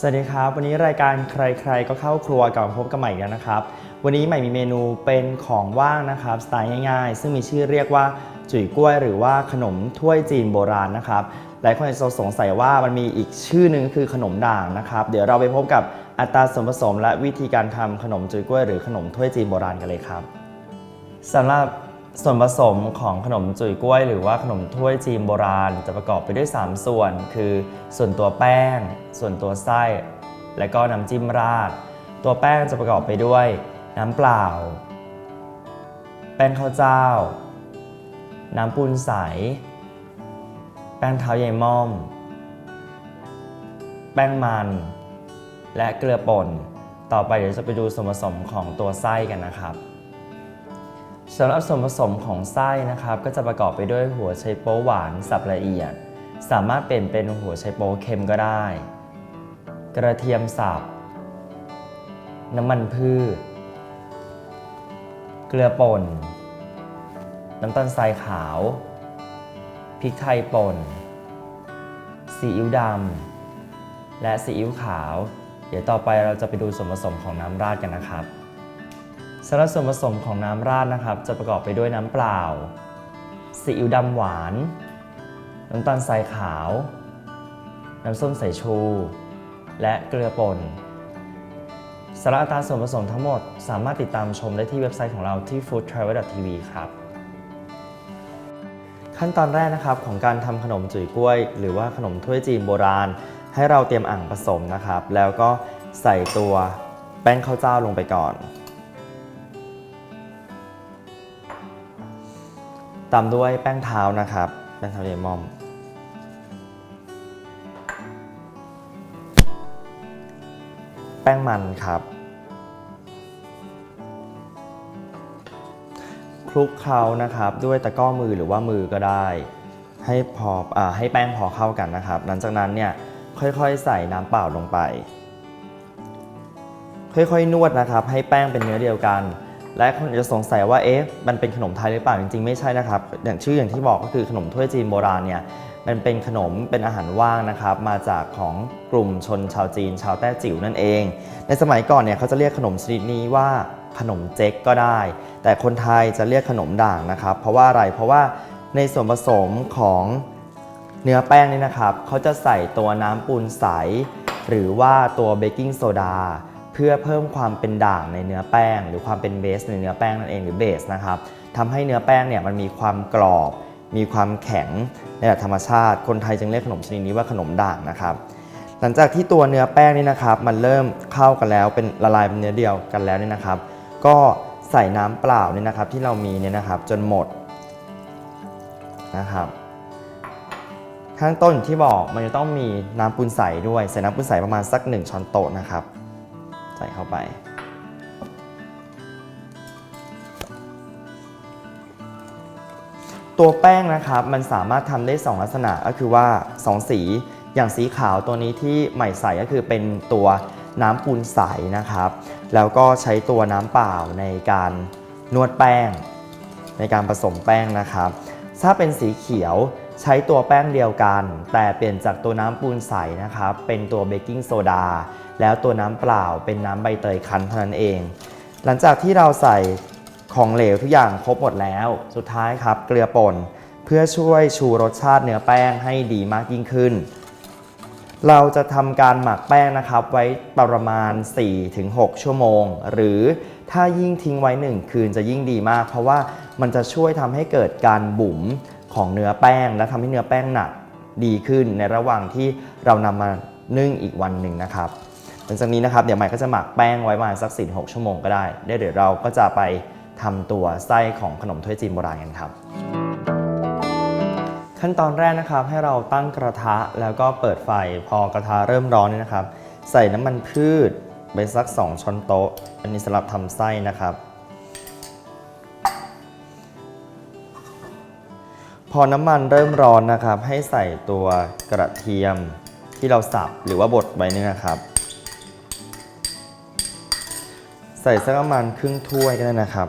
สวัสดีครับ วันนี้รายการใครๆก็เข้าครัวกลับมาพบกันใหม่แล้วนะครับ วันนี้ใหม่มีเมนูเป็นของว่างนะครับสไตล์ง่ายๆ ซึ่งมีชื่อเรียกว่าจุ๋ยกล้วย หรือว่าขนมถ้วยจีนโบราณนะครับหลายคนจะสงสัยว่ามันมีอีกชื่อนึงคือขนมด่างนะครับ เดี๋ยวเราไปพบกับอัตราส่วนผสม และวิธีการทำขนมจุ๋ยกล้วยหรือขนมถ้วยจีนโบราณกันเลยครับสำหรับ ส่วนผสมของขนมจุ๋ยกล้วย หรือว่าขนมถ้วยจีนโบราณ จะประกอบไปด้วย 3 ส่วน คือ ส่วนตัวแป้ง ส่วนตัวไส้ และก็น้ำจิ้มราด ตัวแป้งจะประกอบไปด้วยน้ำเปล่า แป้งข้าวเจ้า น้ำปูนใส แป้งเท้าใยม่อม แป้งมัน และเกลือป่น ต่อไปเดี๋ยวจะไปดูส่วนผสมของตัวไส้กันนะครับ สำหรับส่วนผสมของไส้นะครับ ก็จะประกอบไปด้วยหัวไชโป๊หวานสับละเอียด สามารถเปลี่ยนเป็นหัวไชโป๊เค็มก็ได้ กระเทียมสับ น้ำมันพืช เกลือป่น น้ำตาลทรายขาว พริกไทยป่น ซีอิ๊วดำ และซีอิ๊วขาว เดี๋ยวต่อไปเราจะไปดูส่วนผสมของน้ำราดกันนะครับ สำหรับส่วนผสมของน้ำราดนะครับ จะประกอบไปด้วยน้ำเปล่าซีอิ๊วดำหวาน น้ำตาลทรายขาว น้ำส้มสายชู และเกลือป่นสาระอัตราส่วนผสมทั้งหมดสามารถติดตามชมได้ที่เว็บไซต์ของเราที่ foodtravel.tv ครับ ขั้นตอนแรกนะครับของการทำขนมจุ๋ยกล้วย หรือว่าขนมถ้วยจีนโบราณ ให้เราเตรียมอ่างผสมนะครับ แล้วก็ใส่ตัวแป้งข้าวเจ้าลงไปก่อน ตามด้วยแป้งเท้านะครับ แป้งเท้าเยมอมแป้งมันครับ คลุกเคล้านะครับ ด้วยตะก้อมือหรือว่ามือก็ได้ ให้พออให้แป้งพอเข้ากันนะครับ หลังจากนั้นเนี่ยค่อยๆ ใส่น้ำเปล่าลงไป ค่อยๆ นวดนะครับ ให้แป้งเป็นเนื้อเดียวกัน และคนจะสงสัยว่าเอ๊ะมันเป็นขนมไทยหรือเปล่าจริงๆไม่ใช่นะครับ อย่างชื่ออย่างที่บอกก็คือขนมถ้วยจีนโบราณเนี่ยมันเป็นขนมเป็นอาหารว่างนะครับ มาจากของกลุ่มชนชาวจีน ชาวแต้จิ๋วนั่นเอง ในสมัยก่อนเนี่ยเขาจะเรียกขนมชนิดนี้ว่าขนมเจ๊กก็ได้ แต่คนไทยจะเรียกขนมด่างนะครับ เพราะว่าอะไรเพราะว่าในส่วนผสมของเนื้อแป้งนี่นะครับเขาจะใส่ตัวน้ำปูนใส หรือว่าตัวเบกกิ้งโซดา เพื่อเพิ่มความเป็นด่างในเนื้อแป้ง หรือความเป็นเบสในเนื้อแป้งนั่นเองหรือเบสนะครับทำให้เนื้อแป้งเนี่ยมันมีความกรอบ มีความแข็งในแบบธรรมชาติ คนไทยจึงเรียกขนมชนิดนี้ว่าขนมด่างนะครับ หลังจากที่ตัวเนื้อแป้งนี่นะครับ มันเริ่มเข้ากันแล้วเป็นละลายเป็นเนื้อเดียวกันแล้วนี่นะครับ ก็ใส่น้ำเปล่าเนี่ยนะครับที่เรามีเนี่ยนะครับจนหมดนะครับข้างต้นที่บอกมันจะต้องมีน้ำปูนใสด้วยใส่น้ำปูนใสประมาณสัก 1 ช้อนโต๊ะนะครับ ใส่เข้าไป ตัวแป้งนะครับมันสามารถทำได้ 2 ลักษณะก็คือว่า 2 สีอย่างสีขาวตัวนี้ที่ใหม่ใส่ก็คือเป็นตัวน้ำปูนใสนะครับ แล้วก็ใช้ตัวน้ำเปล่าในการนวดแป้ง ในการผสมแป้งนะครับ ถ้าเป็นสีเขียวใช้ตัวแป้งเดียวกัน แต่เปลี่ยนจากตัวน้ำปูนใสนะครับ เป็นตัวเบกกิ้งโซดา แล้วตัวน้ำเปล่าเป็นน้ำใบเตยคั้นเท่านั้นเอง หลังจากที่เราใส่ของเหลวทุกอย่างครบหมดแล้ว สุดท้ายครับเกลือป่นเพื่อช่วยชูรสชาติเนื้อแป้งให้ดีมากยิ่งขึ้น เราจะทำการหมักแป้งนะครับไว้ประมาณ 4-6 ชั่วโมง หรือถ้ายิ่งทิ้งไว้ 1 คืนจะยิ่งดีมาก เพราะว่ามันจะช่วยทำให้เกิดการบุ๋มของเนื้อแป้ง และทำให้เนื้อแป้งหนักดีขึ้นในระหว่างที่เรานำมานึ่งอีกวันหนึ่งนะครับ หลังจากนี้นะครับเดี๋ยวใหม่ก็จะหมักแป้งไว้ประมาณสัก4-6ชั่วโมงก็ได้ได้เดี๋ยวเราก็จะไปทำตัวไส้ของขนมถ้วยจีนโบราณกันครับ ขั้นตอนแรกนะครับให้เราตั้งกระทะแล้วก็เปิดไฟพอกระทะเริ่มร้อนเนี่ยนะครับ ใส่น้ำมันพืชไปสัก 2 ช้อนโต๊ะ อันนี้สำหรับทำไส้นะครับ พอน้ำมันเริ่มร้อนนะครับ ให้ใส่ตัวกระเทียมที่เราสับหรือว่าบดไว้นี่นะครับ ใส่สักประมาณครึ่งถ้วยก็ได้นะครับ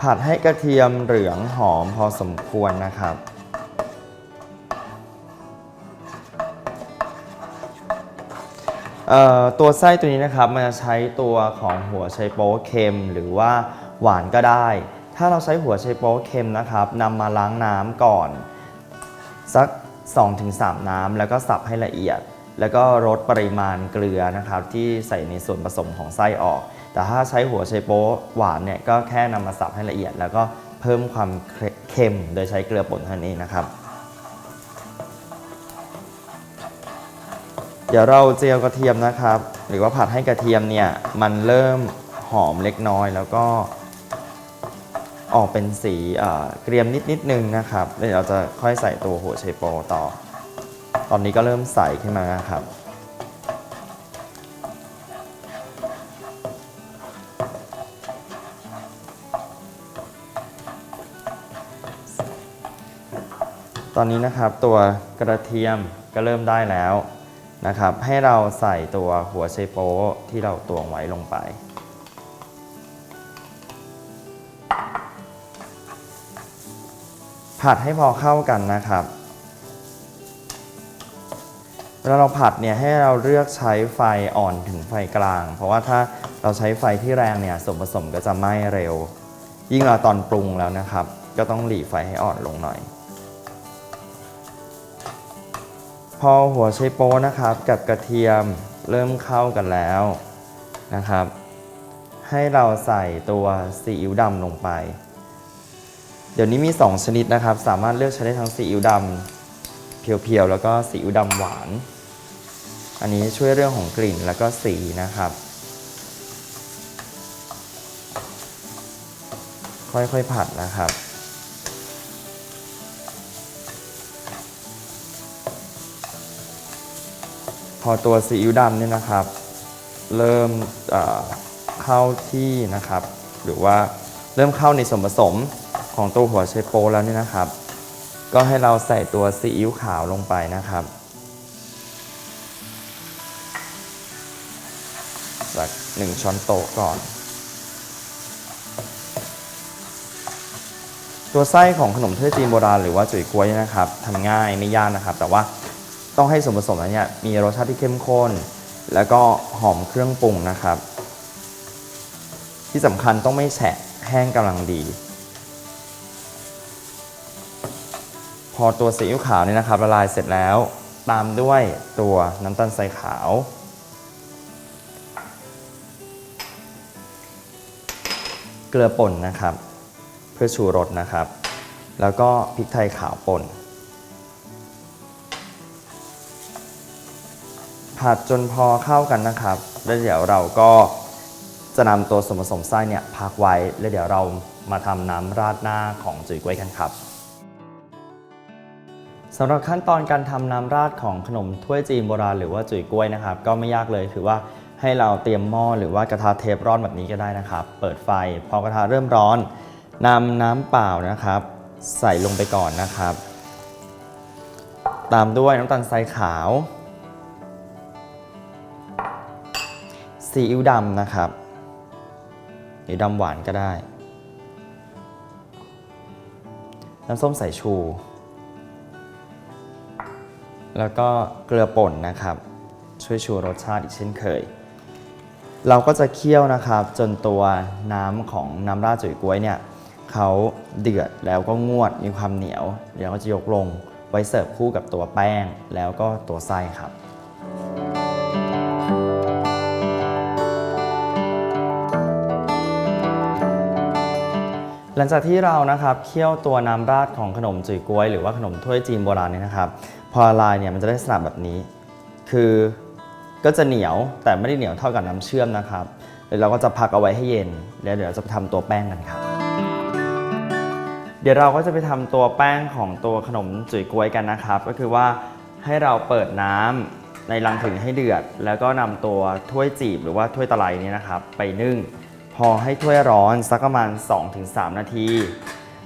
ผัดให้กระเทียมเหลืองหอมพอสมควรนะครับตัวไส้ตัวนี้นะครับมันจะใช้ตัวของหัวไชโป๊เค็มหรือว่าหวานก็ได้ ถ้าเราใช้หัวไชโป๊เค็มนะครับนำมาล้างน้ำก่อน สัก 2-3 น้ำแล้วก็สับให้ละเอียด แล้วก็ลดปริมาณเกลือนะครับที่ใส่ในส่วนผสมของไส้ออก แต่ถ้าใช้หัวไชโป๊หวานเนี่ยก็แค่นำมาสับให้ละเอียด แล้วก็เพิ่มความเค็มโดยใช้เกลือป่นเท่านั้นะครับ เดี๋ยวเราเจียวกระเทียมนะครับ หรือว่าผัดให้กระเทียมเนี่ยมันเริ่มหอมเล็กน้อยแล้วก็ออกเป็นสีเกรียมนิดนิดนึงนะครับ เดี๋ยวเราจะค่อยใส่ตัวหัวไชโปต่อ ตอนนี้ก็เริ่มใสขึ้นมาครับ ตอนนี้นะครับตัวกระเทียมก็เริ่มได้แล้วนะครับ ให้เราใส่ตัวหัวไชโป๊ที่เราตวงไว้ลงไปผัดให้พอเข้ากันนะครับ เวลาเราผัดเนี่ยให้เราเลือกใช้ไฟอ่อนถึงไฟกลาง เพราะว่าถ้าเราใช้ไฟที่แรงเนี่ยส่วนผสมก็จะไหม้เร็ว ยิ่งเราตอนปรุงแล้วนะครับ ก็ต้องหลีไฟให้อ่อนลงหน่อย พอหัวไชโป๊นะครับกับกระเทียมเริ่มเข้ากันแล้วนะครับ ให้เราใส่ตัวซีอิ๊วดำลงไป เดี๋ยวนี้มี 2 ชนิดนะครับ สามารถเลือกใช้ได้ทั้งซีอิ๊วดำเพียวๆ แล้วก็ซีอิ๊วดำหวาน อันนี้ช่วยเรื่องของกลิ่นแล้วก็สีนะครับ ค่อยๆผัดนะครับ พอตัวซีอิ๊วดำเนี่ยนะครับ เริ่มเเข้าที่นะครับ หรือว่าเริ่มเข้าในส่วนผสมของตัวหัวไชโปแล้วเนี่ยนะครับ ก็ให้เราใส่ตัวซีอิ๊วขาวลงไปนะครับ หนึ่งช้อนโต๊ะก่อน ตัวไส้ของขนมถ้วยจีนโบราณหรือว่าจุ๋ยกล้วยเนี่ยนะครับทำง่ายไม่ยากนะครับ แต่ว่าต้องให้ส่วนผสมนั้นเนี่ยมีรสชาติที่เข้มข้น แล้วก็หอมเครื่องปรุงนะครับ ที่สำคัญต้องไม่แฉะแห้งกำลังดี พอตัวซีอิ๊วขาวเนี่ยนะครับละลายเสร็จแล้ว ตามด้วยตัวน้ำตาลทรายขาว เกลือป่นนะครับ เพื่อชูรสนะครับ แล้วก็พริกไทยขาวป่น ผัดจนพอเข้ากันนะครับ แล้วเดี๋ยวเราก็จะนำตัวส่วนผสมไส้เนี่ยพักไว้ แล้วเดี๋ยวเรามาทำน้ำราดหน้าของจุ๋ยกล้วยกันครับสำหรับขั้นตอนการทำน้ำราดของขนมถ้วยจีนโบราณหรือว่าจุ๋ยกล้วยนะครับ ก็ไม่ยากเลยคือว่า ให้เราเตรียมหม้อหรือว่ากระทะเทฟร้อนแบบนี้ก็ได้นะครับ เปิดไฟ พอกระทะเริ่มร้อนนำน้ำเปล่านะครับ ใส่ลงไปก่อนนะครับ ตามด้วยน้ำตาลทรายขาวซีอิ๊วดำนะครับหรือดำหวานก็ได้ น้ำส้มสายชู แล้วก็เกลือป่นนะครับ ช่วยชูรสชาติอีกเช่นเคย เราก็จะเคี่ยวนะครับ จนตัวน้ำของน้ำราดจุ๋ยกล้วยเนี่ยเขาเดือดแล้วก็งวดมีความเหนียวเดี๋ยวเราจะยกลงไว้เสิร์ฟคู่กับตัวแป้งแล้วก็ตัวไส้ครับ หลังจากที่เรานะครับเคี่ยวตัวน้ำราดของขนมจุ๋ยกล้วยหรือว่าขนมถ้วยจีนโบราณเนี่ยนะครับ พอละลายเนี่ยมันจะได้ลักษณะแบบนี้ คือ ก็จะเหนียวแต่ไม่ได้เหนียวเท่ากับน้ำเชื่อมนะครับเดี๋ยวเราก็จะพักเอาไว้ให้เย็น แล้วเดี๋ยวเราจะไปทำตัวแป้งกันครับ เดี๋ยวเราก็จะไปทำตัวแป้งของตัวขนมจุ๋ยกล้วยกันนะครับ ก็คือว่าให้เราเปิดน้ำในรังถึงให้เดือด แล้วก็นำตัวถ้วยจีบหรือว่าถ้วยตะไลนี้นะครับ ไปนึ่ง พอให้ถ้วยร้อนสักประมาณ 2-3 นาที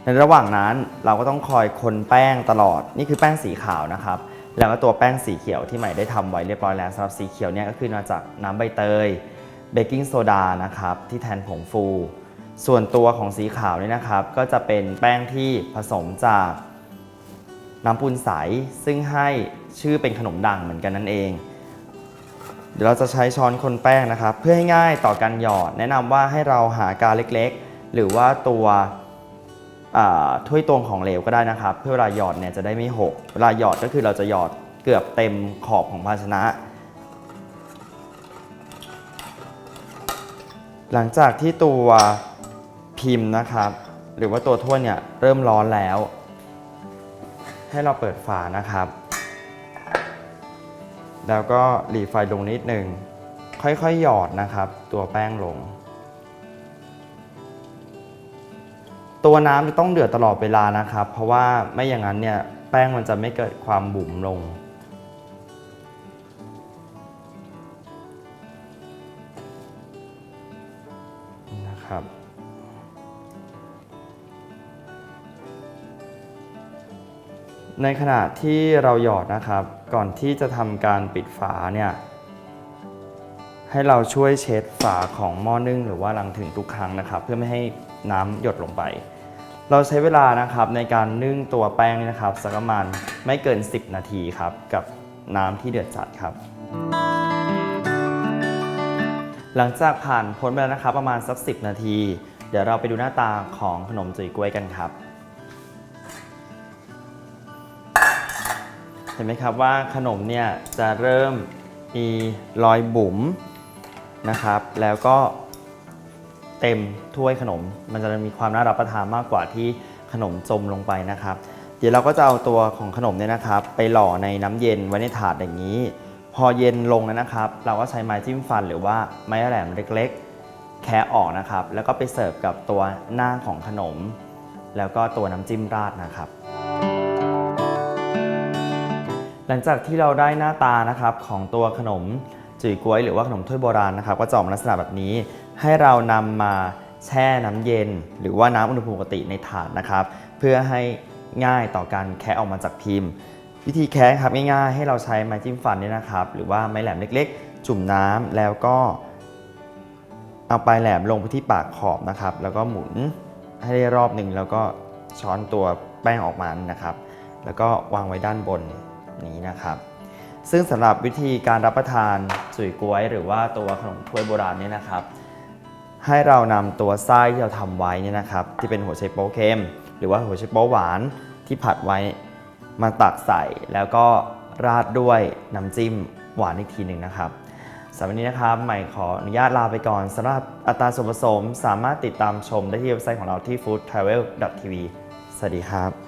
ในระหว่างนั้นเราก็ต้องคอยคนแป้งตลอด นี่คือแป้งสีขาวนะครับ แล้วก็ตัวแป้งสีเขียวที่ใหม่ได้ทำไว้เรียบร้อยแล้วสำหรับสีเขียวเนี่ยก็คือมาจากน้ำใบเตยเบกกิ้งโซดานะครับที่แทนผงฟู ส่วนตัวของสีขาวนี่นะครับ ก็จะเป็นแป้งที่ผสมจากน้ำปูนใสซึ่งให้ชื่อเป็นขนมดังเหมือนกันนั่นเอง เดี๋ยวเราจะใช้ช้อนคนแป้งนะครับ เพื่อให้ง่ายต่อการหยอด แนะนำว่าให้เราหากาเล็กๆ หรือว่าตัว ถ้วยตวงของเหลวก็ได้นะครับ เพื่อเวลาหยอดเนี่ยจะได้ไม่หก เวลาหยอดก็คือเราจะหยอดเกือบเต็มขอบของภาชนะ หลังจากที่ตัวพิมพ์นะครับ หรือว่าตัวถ้วยเนี่ยเริ่มร้อนแล้ว ให้เราเปิดฝานะครับ แล้วก็หลีไฟลงนิดหนึ่งค่อยๆหยอดนะครับ ตัวแป้งลง ตัวน้ำจะต้องเดือดตลอดเวลานะครับ เพราะว่าไม่อย่างนั้นเนี่ยแป้งมันจะไม่เกิดความบุ๋มลง นะครับ ในขณะที่เราหยอดนะครับ ก่อนที่จะทำการปิดฝาเนี่ยให้เราช่วยเช็ดฝาของหม้อนึ่งหรือว่าลังถึงทุกครั้งนะครับ เพื่อไม่ให้น้ำหยดลงไป เราใช้เวลานะครับในการนึ่งตัวแป้งนี่นะครับสักประมาณไม่เกิน 10 นาทีครับกับน้ำที่เดือดจัดครับ หลังจากผ่านพ้นไปแล้วนะครับประมาณสัก 10 นาที เดี๋ยวเราไปดูหน้าตาของขนมจุ๋ยกล้วยกันครับ เห็นไหมครับว่าขนมเนี่ยจะเริ่มมีรอยบุ๋มนะครับ แล้วก็ เต็มถ้วยขนม มันจะมีความน่ารับประทานมากกว่าที่ขนมจมลงไปนะครับ เดี๋ยวเราก็จะเอาตัวของขนมเนี่ยนะครับ ไปหล่อในน้ำเย็นไว้ในถาดอย่างนี้ พอเย็นลงแล้วนะครับ เราก็ใช้ไม้จิ้มฟันหรือว่าไม้แหลมเล็กๆ แคะออกนะครับ แล้วก็ไปเสิร์ฟกับตัวหน้าของขนม แล้วก็ตัวน้ำจิ้มราดนะครับหลังจากที่เราได้หน้าตานะครับของตัวขนมจุ๋ยกล้วยหรือว่าขนมถ้วยโบราณนะครับ ก็จะออกมาลักษณะแบบนี้ ให้เรานำมาแช่น้ำเย็น หรือว่าน้ำอุณหภูมิปกติในถาดนะครับ เพื่อให้ง่ายต่อการแคะออกมาจากพิมพ์ วิธีแคะครับง่ายๆ ให้เราใช้ไม้จิ้มฟันนี่นะครับ หรือว่าไม้แหลมเล็ก ๆ จุ่มน้ำแล้วก็ เอาปลายแหลมลงไปที่ปากขอบนะครับ แล้วก็หมุนให้ได้รอบหนึ่งแล้วก็ช้อนตัวแป้งออกมานะครับ แล้วก็วางไว้ด้านบนนี้นะครับ ซึ่งสำหรับวิธีการรับประทานจุ๋ยกล้วย หรือว่าตัวขนมถ้วยโบราณเนี่ยนะครับ ให้เรานำตัวไส้ที่เราทำไว้เนี่ยนะครับ ที่เป็นหัวไชโป๊เค็ม หรือว่าหัวไชโป๊หวานที่ผัดไว้มาตักใส่แล้วก็ราดด้วยน้ำจิ้มหวานอีกทีหนึ่งนะครับสำหรับวันนี้นะครับ ใหม่ขออนุญาตลาไปก่อนสำหรับอัตราส่วนผสมสามารถติดตามชมได้ที่เว็บไซต์ของเราที่ foodtravel.tv สวัสดีครับ